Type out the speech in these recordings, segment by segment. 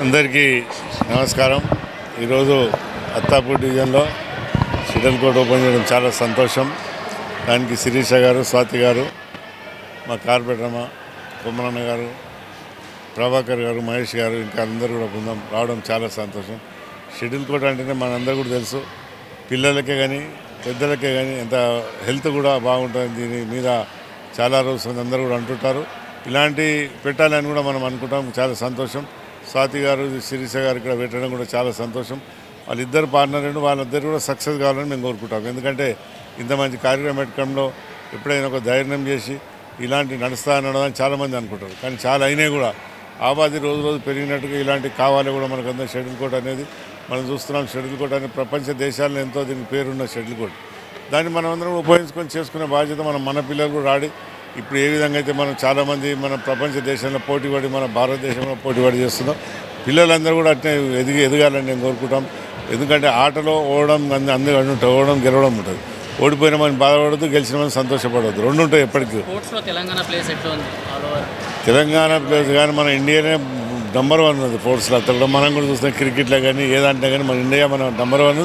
అందరికీ నమస్కారం. ఈరోజు అత్తాపూర్ డివిజన్లో షటిల్ కోర్ట్ ఓపెన్ చేయడం చాలా సంతోషం. దానికి శిరీష గారు స్వాతి గారు మా కార్పొరేటర్మ కుమ్మరన్న గారు ప్రభాకర్ గారు మహేష్ గారు ఇంకా అందరూ కూడా బృందం రావడం చాలా సంతోషం. షటిల్ కోర్ట్ అంటేనే మనందరూ కూడా తెలుసు. పిల్లలకే కానీ పెద్దలకే కానీ ఎంత హెల్త్ కూడా బాగుంటుంది. దీని మీద చాలా రోజులు అందరూ కూడా అంటుంటారు. ఇలాంటి పెట్టాలని కూడా మనం అనుకుంటాం. చాలా సంతోషం. స్వాతి గారు శిరీష గారు ఇక్కడ పెట్టడం కూడా చాలా సంతోషం. వాళ్ళిద్దరు పార్ట్నర్ అండి వాళ్ళిద్దరు కూడా సక్సెస్ కావాలని మేము కోరుకుంటాం. ఎందుకంటే ఇంత మంచి కార్యక్రమం పెట్టడంలో ఎప్పుడైనా ఒక ధైర్యం చేసి ఇలాంటి నడుస్తా నడదని చాలామంది అనుకుంటారు. కానీ చాలా అయినాయి కూడా. ఆబాది రోజు రోజు పెరిగినట్టుగా ఇలాంటి కావాలి కూడా మనకు అందరూ షటిల్ కోర్ట్ అనేది మనం చూస్తున్నాం. షెడ్యూల్ కోర్ట్ అనేది ప్రపంచ దేశాల్లో ఎంతో దీనికి పేరున్న షటిల్ కోర్ట్ దాన్ని మనం అందరం ఉపయోగించుకొని చేసుకునే బాధ్యత మనం మన పిల్లలు కూడా ఆడి ఇప్పుడు ఏ విధంగా అయితే మనం చాలామంది మన ప్రపంచ దేశంలో పోటీపడి మన భారతదేశంలో పోటీపడి చేస్తున్నాం. పిల్లలందరూ కూడా అట్నే ఎదిగి ఎదగాలని నేను కోరుకుంటాం. ఎందుకంటే ఆటలో ఓడడం అంద అందరూ ఉంటుంది ఓడడం గెలవడం ఉంటుంది. ఓడిపోయిన మనం బాధపడద్దు గెలిచిన మనం సంతోషపడవద్దు రెండు ఉంటాయి ఎప్పటికీ. తెలంగాణ ప్లేస్ తెలంగాణ కానీ మన ఇండియానే నంబర్ వన్ ఉంది స్పోర్ట్స్లో. అతను మనం కూడా చూస్తాం క్రికెట్లో కానీ ఏదంటే కానీ మన ఇండియా మన నంబర్ వన్.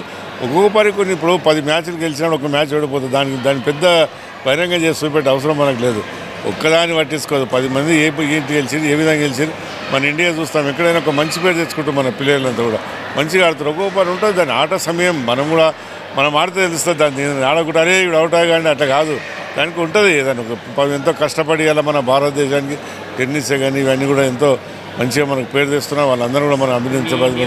ఒక్కొక్కరి కొన్ని ఇప్పుడు పది మ్యాచ్లు గెలిచినా ఒక మ్యాచ్ ఓడిపోతుంది. దానికి దాని పెద్ద బహిరంగ చేసి చూపెట్టే అవసరం మనకు లేదు. ఒక్కదాన్ని పట్టించుకోదు. పది మంది ఏ ఏంటి గెలిచింది ఏ విధంగా గెలిచింది మన ఇండియా చూస్తాం. ఎక్కడైనా ఒక మంచి పేరు తెచ్చుకుంటాం మన పిల్లలంతా కూడా. మంచిగా ఆడుతారు. ఒక్కొక్క పని ఉంటుంది. దాని ఆట సమయం మనం కూడా మనం ఆడితే తెలుస్తుంది. దాన్ని ఆడకుండా అరే ఇప్పుడు అవుట్ కానీ అట్లా కాదు. దానికి ఉంటుంది ఏదైనా ఎంతో కష్టపడి అలా మన భారతదేశానికి టెన్నిస్ కానీ ఇవన్నీ కూడా ఎంతో మంచిగా మనకు పేరు తెస్తున్నాం వాళ్ళందరూ కూడా మనం అభినందించబడి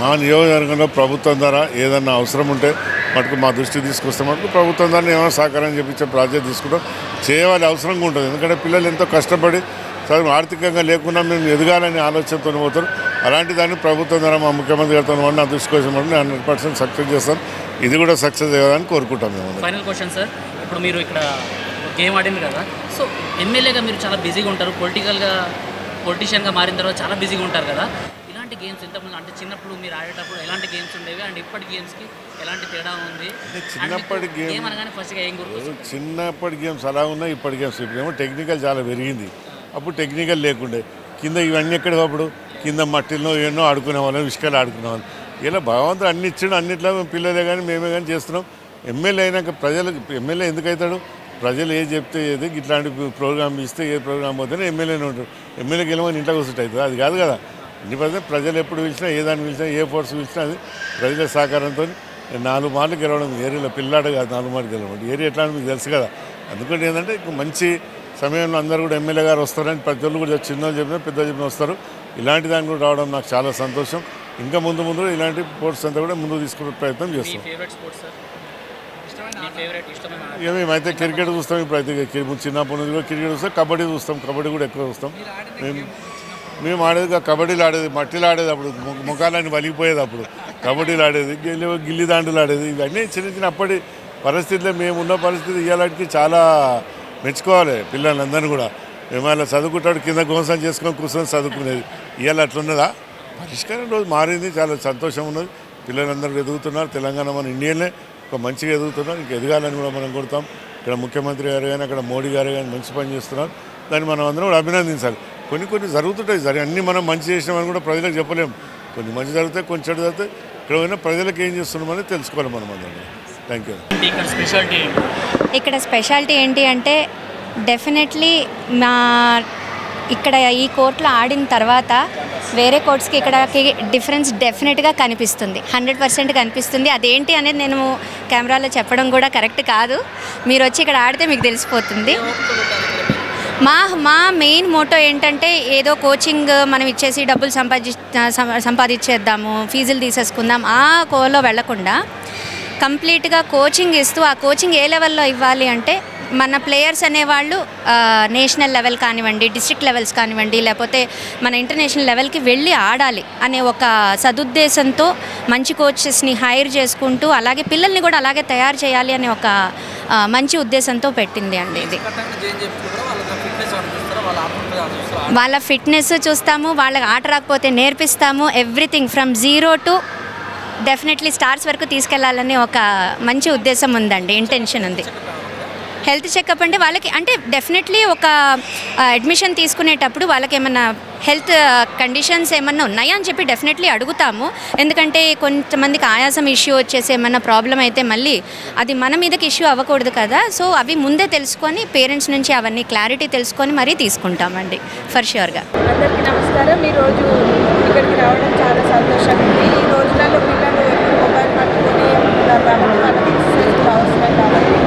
మా నియోజకవర్గంలో ప్రభుత్వం ద్వారా ఏదన్నా అవసరం ఉంటే మటుకు మా దృష్టికి తీసుకొస్తే మటుకు ప్రభుత్వం దాన్ని ఏమైనా సహకారం చెప్పించే ప్రాజెక్ట్ తీసుకుంటాం. చేయవాలి అవసరంగా ఉంటుంది. ఎందుకంటే పిల్లలు ఎంతో కష్టపడి చదువు ఆర్థికంగా లేకుండా మేము ఎదగాలని ఆలోచనతో పోతారు. అలాంటి దాన్ని ప్రభుత్వం ద్వారా మా ముఖ్యమంత్రి గారితో వాడిని నా దృష్టికి వచ్చిన నేను హండ్రెడ్ పర్సెంట్ సక్సెస్ చేస్తాను. ఇది కూడా సక్సెస్ అయ్యేదని కోరుకుంటాం మేము ఫైనల్ క్వశ్చన్ సార్ ఇప్పుడు మీరు ఇక్కడ గేమ్ ఆడింది కదా. సో ఎమ్మెల్యేగా మీరు చాలా బిజీగా ఉంటారు. పొలిటికల్గా పొలిటీషియన్గా మారిన తర్వాత చాలా బిజీగా ఉంటారు కదా. ఇలాంటి గేమ్స్ ఇంతకుముందు అంటే చిన్నప్పుడు మీరు ఆడేటప్పుడు ఎలాంటి గేమ్స్ ఉండేవి? అండ్ ఇప్పటి గేమ్స్కి ఎలాంటి తేడా ఉంది? చిన్నప్పటి గేమ్ అనగానే ఫస్ట్గా ఏం గుర్తు చిన్నప్పటి గేమ్స్ అలా ఉన్నాయి ఇప్పటి గేమ్స్ ఇప్పుడేమో టెక్నికల్ చాలా పెరిగింది. అప్పుడు టెక్నికల్ లేకుండే. కింద ఇవన్నీ ఎక్కడ అప్పుడు? కింద మట్టిలో ఎన్నో ఆడుకునే వాళ్ళం ఇసుకలు ఆడుకునే వాళ్ళం ఇలా భగవంతుడు అన్ని ఇచ్చాడు అన్నిట్లో మేము పిల్లలే కానీ మేమే కానీ చేస్తున్నాం. ఎమ్మెల్యే అయినాక ప్రజలకు ఎమ్మెల్యే ఎందుకు అవుతాడు? ప్రజలు ఏది చెప్తే ఏది ఇట్లాంటి ప్రోగ్రామ్ ఇస్తే ఏ ప్రోగ్రామ్ పోతేనే ఎమ్మెల్యేనే ఉంటాడు. ఎమ్మెల్యేకి వెళ్ళమని ఇంట్లో కూర్చుంటే అవుతుంది. అది కాదు కదా. పడితే ప్రజలు ఎప్పుడు పిలిచినా ఏ దాన్ని పిలిచినా ఏ ఫోర్స్ పిలిచినా అది ప్రజల సహకారంతో నాలుగు మార్లు గెలవడం ఏరియాలో పిల్లాడు కాదు నాలుగు మార్లు గెలవడం. ఏరియా ఎట్లా అని మీకు తెలుసు కదా. అందుకని ఏంటంటే ఇప్పుడు మంచి సమయంలో అందరూ కూడా ఎమ్మెల్యే గారు వస్తారని ప్రతి ఒళ్ళు కూడా చిన్న చెప్పినా పెద్ద చెప్పిన వస్తారు. ఇలాంటి దాన్ని కూడా రావడం నాకు చాలా సంతోషం. ఇంకా ముందు ముందు ఇలాంటి స్పోర్ట్స్ అంతా కూడా ముందుకు తీసుకునే ప్రయత్నం మీ చేస్తాం. ఫేవరెట్ స్పోర్ట్స్ సార్ మీ ఫేవరెట్ ఇష్టమైన ఆట? ఇక మేమైతే క్రికెట్ చూస్తాం ఇప్పుడు అయితే చిన్నప్పటి నుంచి కూడా క్రికెట్ చూస్తాం. కబడ్డీ చూస్తాం. కబడ్డీ కూడా ఎక్కువ చూస్తాం. మేము మేము ఆడేది కబడ్డీలు ఆడేది మట్టిలు ఆడేది అప్పుడు. ము- ముఖాలన్నీ వలిగిపోయేది అప్పుడు. కబడ్డీలు ఆడేది గిల్లి గిల్లి దాండులు ఆడేది. ఇవన్నీ చిన్న చిన్న అప్పటి పరిస్థితుల్లో మేము ఉన్న పరిస్థితి ఇవాళకి చాలా మెచ్చుకోవాలి పిల్లలందరినీ కూడా. మేము చదువుకుంటాడు కింద గోసం చేసుకొని కూర్చొని చదువుకునేది. ఇవాళ అట్లున్నదా? పరిష్కారం రోజు మారింది చాలా సంతోషం ఉన్నది. పిల్లలందరూ ఎదుగుతున్నారు తెలంగాణ మన ఇండియన్లే. ఒక మంచిగా ఎదుగుతున్నారు ఇంక ఎదగాలని కూడా మనం కొడతాం ఇక్కడ ముఖ్యమంత్రి గారు కానీ అక్కడ మోడీ గారు కానీ మంచి పని చేస్తున్నారు. దాన్ని మనం అందరం కూడా అభినందించాలి. కొన్ని కొన్ని జరుగుతుంటాయి సరే. అన్నీ మనం మంచి చేసినామని కూడా ప్రజలకు చెప్పలేము కొన్ని మంచి జరుగుతాయి కొన్ని చెడు జరుగుతాయి. ఇక్కడ పోయినా ప్రజలకు ఏం చేస్తున్నామని తెలుసుకోవాలి మనం అందరం. థ్యాంక్ యూ ఇక్కడ స్పెషాలిటీ ఏంటి? అంటే డెఫినెట్లీ మా ఇక్కడ ఈ కోర్టులో ఆడిన తర్వాత వేరే కోర్ట్స్కి ఇక్కడకి డిఫరెన్స్ డెఫినెట్గా కనిపిస్తుంది. హండ్రెడ్ పర్సెంట్ కనిపిస్తుంది. అదేంటి అనేది నేను కెమెరాలో చెప్పడం కూడా కరెక్ట్ కాదు. మీరు వచ్చి ఇక్కడ ఆడితే మీకు తెలిసిపోతుంది. మా మా మెయిన్ మోటో ఏంటంటే ఏదో కోచింగ్ మనం ఇచ్చేసి డబ్బులు సంపాది సం- సంపాదించేద్దాము ఫీజులు తీసేసుకుందాం ఆ కోలో వెళ్ళకుండా కంప్లీట్గా కోచింగ్ ఇస్తూ ఆ కోచింగ్ ఏ లెవెల్లో ఇవ్వాలి అంటే మన ప్లేయర్స్ అనేవాళ్ళు నేషనల్ లెవెల్ కానివ్వండి డిస్ట్రిక్ట్ లెవెల్స్ కానివ్వండి లేకపోతే మన ఇంటర్నేషనల్ లెవెల్కి వెళ్ళి ఆడాలి అనే ఒక సదుద్దేశంతో మంచి కోచెస్ని హైర్ చేసుకుంటూ అలాగే పిల్లల్ని కూడా అలాగే తయారు చేయాలి అనే ఒక మంచి ఉద్దేశంతో పెట్టింది అండి ఇది. వాళ్ళ ఫిట్నెస్ చూస్తాము వాళ్ళకి ఆట రాకపోతే నేర్పిస్తాము everything from zero to definitely stars వరకు తీసుకెళ్ళాలని ఒక మంచి ఉద్దేశం ఉందండి ఇంటెన్షన్ ఉంది. హెల్త్ చెకప్ అంటే వాళ్ళకి అంటే డెఫినెట్లీ ఒక అడ్మిషన్ తీసుకునేటప్పుడు వాళ్ళకి ఏమన్నా హెల్త్ కండిషన్స్ ఏమన్నా ఉన్నాయా అని చెప్పి డెఫినెట్లీ అడుగుతాము. ఎందుకంటే కొంతమందికి ఆయాసం ఇష్యూ వచ్చేసి ఏమన్నా ప్రాబ్లం అయితే మళ్ళీ అది మన మీదకి ఇష్యూ అవ్వకూడదు కదా. సో అవి ముందే తెలుసుకొని పేరెంట్స్ నుంచి అవన్నీ క్లారిటీ తెలుసుకొని మరీ తీసుకుంటామండి ఫర్ ష్యూర్గా. అందరికీ నమస్కారం. ఈరోజు ఇక్కడికి రావడం చాలా సంతోషంగా ఉంది ఈ రోజులలో పిల్లలు ఎప్పుడు మొబైల్ పట్టుకొని ఉంటున్నారు కాబట్టి వాళ్ళకి ఎక్సర్సైజ్ అవసరం కాబట్టి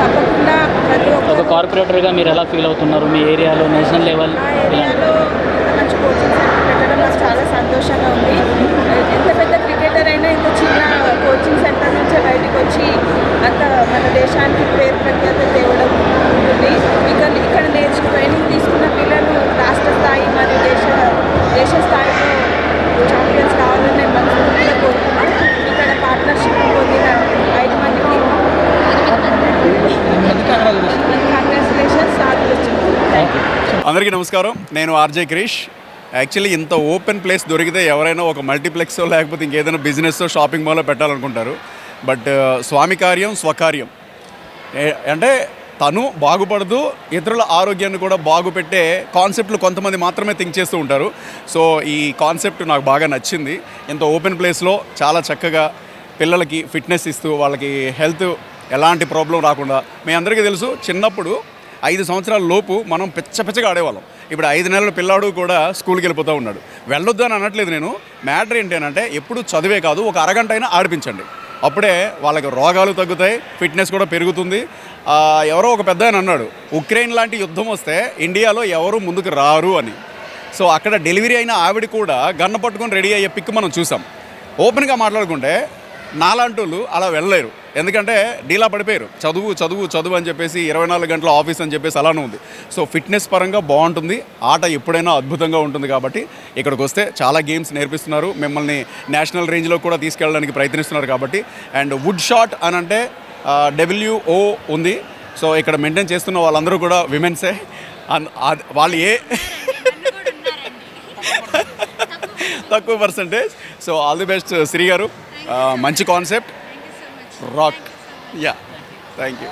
తప్పకుండా ప్రతి ఒక ఒక్కరు మీరు ఎలా ఫీల్ అవుతున్నారు? మీ ఏరియాలో నేషనల్ లెవెల్? ఏరియాలో మంచి కోచింగ్ పెట్టడం నాకు చాలా సంతోషంగా ఉంది ఎంత పెద్ద క్రికెటర్ అయినా ఇంత చిన్న కోచింగ్ సెంటర్ నుంచి బయటకు వచ్చి అంత మన దేశానికి పేరు ప్రఖ్యాత తేవడం ఉంటుంది ఇక్కడ ఇక్కడ నేర్చుకు ట్రైనింగ్ తీసుకున్న పిల్లలు రాష్ట్ర స్థాయి మరియు దేశ దేశ స్థాయిలో ఛాంపియన్స్ కావాలని నేను మనస్ఫూర్తిగా కోరుతున్నాను ఇక్కడ పార్ట్నర్షిప్ పొందిన ఐదు మందికి కంగ్రాచులేషన్స్ సాధులు థ్యాంక్ యూ అందరికీ నమస్కారం. నేను ఆర్జే క్రిష్ యాక్చువల్లీ ఇంత ఓపెన్ ప్లేస్ దొరికితే ఎవరైనా ఒక మల్టీప్లెక్స్ లేకపోతే ఇంకేదైనా బిజినెస్ షాపింగ్ మాల్లో పెట్టాలనుకుంటారు. బట్ స్వామి కార్యం స్వకార్యం. ఏ- అంటే తను బాగుపడుతూ ఇతరుల ఆరోగ్యాన్ని కూడా బాగుపెట్టే కాన్సెప్ట్లు కొంతమంది మాత్రమే థింక్ చేస్తూ ఉంటారు. సో ఈ కాన్సెప్ట్ నాకు బాగా నచ్చింది. ఇంత ఓపెన్ ప్లేస్లో చాలా చక్కగా పిల్లలకి ఫిట్నెస్ ఇస్తూ వాళ్ళకి హెల్త్ ఎలాంటి ప్రాబ్లం రాకుండా మీ అందరికీ తెలుసు చిన్నప్పుడు ఐదు సంవత్సరాల లోపు మనం పిచ్చ పిచ్చగా ఆడేవాళ్ళం. ఇప్పుడు ఐదు నెలల పిల్లాడు కూడా స్కూల్కి వెళ్ళిపోతూ ఉన్నాడు. వెళ్ళొద్దు అని అనట్లేదు నేను. మ్యాటర్ ఏంటి అంటే ఎప్పుడు చదివే కాదు ఒక అరగంట అయినా ఆడిపించండి. అప్పుడే వాళ్ళకి రోగాలు తగ్గుతాయి ఫిట్నెస్ కూడా పెరుగుతుంది. ఎవరో ఒక పెద్ద ఆయన అన్నాడు ఉక్రెయిన్ లాంటి యుద్ధం వస్తే ఇండియాలో ఎవరు ముందుకు రారు అని. సో అక్కడ డెలివరీ అయిన ఆవిడ కూడా గన్న పట్టుకొని రెడీ అయ్యే పిక్ మనం చూసాం. ఓపెన్గా మాట్లాడుకుంటే నాలాంటి వాళ్ళు అలా వెళ్ళలేరు. ఎందుకంటే డీలా పడిపోయారు. చదువు చదువు చదువు అని చెప్పేసి ఇరవై నాలుగు గంటల ఆఫీస్ అని చెప్పేసి అలానే ఉంది. సో ఫిట్నెస్ పరంగా బాగుంటుంది. ఆట ఎప్పుడైనా అద్భుతంగా ఉంటుంది కాబట్టి ఇక్కడికి వస్తే చాలా గేమ్స్ నేర్పిస్తున్నారు. మిమ్మల్ని నేషనల్ రేంజ్లో కూడా తీసుకెళ్ళడానికి ప్రయత్నిస్తున్నారు కాబట్టి. అండ్ వుడ్ షాట్ అని అంటే డబ్ల్యూఓ ఉంది. సో ఇక్కడ మెయింటైన్ చేస్తున్న వాళ్ళందరూ కూడా విమెన్సే. అన్- వాళ్ళు ఏ? తక్కువ percentage. So all the best Shri గారు. మంచి concept. Rock yeah thank you